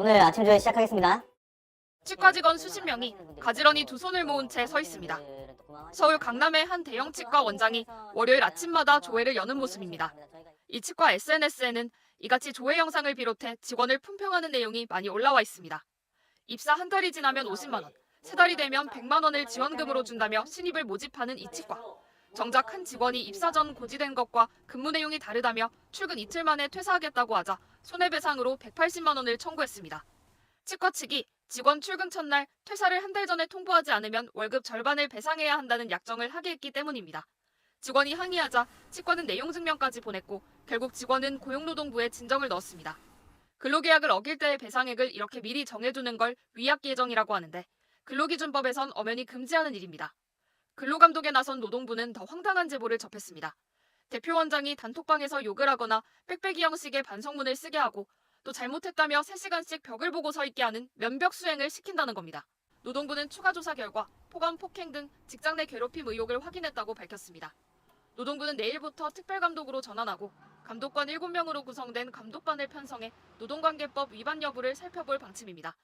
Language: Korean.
오늘 아침 조회 시작하겠습니다. 치과 직원 수십 명이 가지런히 두 손을 모은 채 서 있습니다. 서울 강남의 한 대형 치과 원장이 월요일 아침마다 조회를 여는 모습입니다. 이 치과 SNS에는 이같이 조회 영상을 비롯해 직원을 품평하는 내용이 많이 올라와 있습니다. 입사 한 달이 지나면 50만 원, 세 달이 되면 100만 원을 지원금으로 준다며 신입을 모집하는 이 치과. 정작 한 직원이 입사 전 고지된 것과 근무 내용이 다르다며 출근 이틀 만에 퇴사하겠다고 하자 손해배상으로 180만 원을 청구했습니다. 치과 측이 직원 출근 첫날 퇴사를 한 달 전에 통보하지 않으면 월급 절반을 배상해야 한다는 약정을 하게 했기 때문입니다. 직원이 항의하자 치과는 내용 증명까지 보냈고 결국 직원은 고용노동부에 진정을 넣었습니다. 근로계약을 어길 때의 배상액을 이렇게 미리 정해두는 걸 위약 예정이라고 하는데 근로기준법에선 엄연히 금지하는 일입니다. 근로감독에 나선 노동부는 더 황당한 제보를 접했습니다. 대표 원장이 단톡방에서 욕을 하거나 빽빽이 형식의 반성문을 쓰게 하고 또 잘못했다며 3시간씩 벽을 보고 서 있게 하는 면벽 수행을 시킨다는 겁니다. 노동부는 추가 조사 결과 폭언, 폭행 등 직장 내 괴롭힘 의혹을 확인했다고 밝혔습니다. 노동부는 내일부터 특별감독으로 전환하고 감독관 7명으로 구성된 감독반을 편성해 노동관계법 위반 여부를 살펴볼 방침입니다.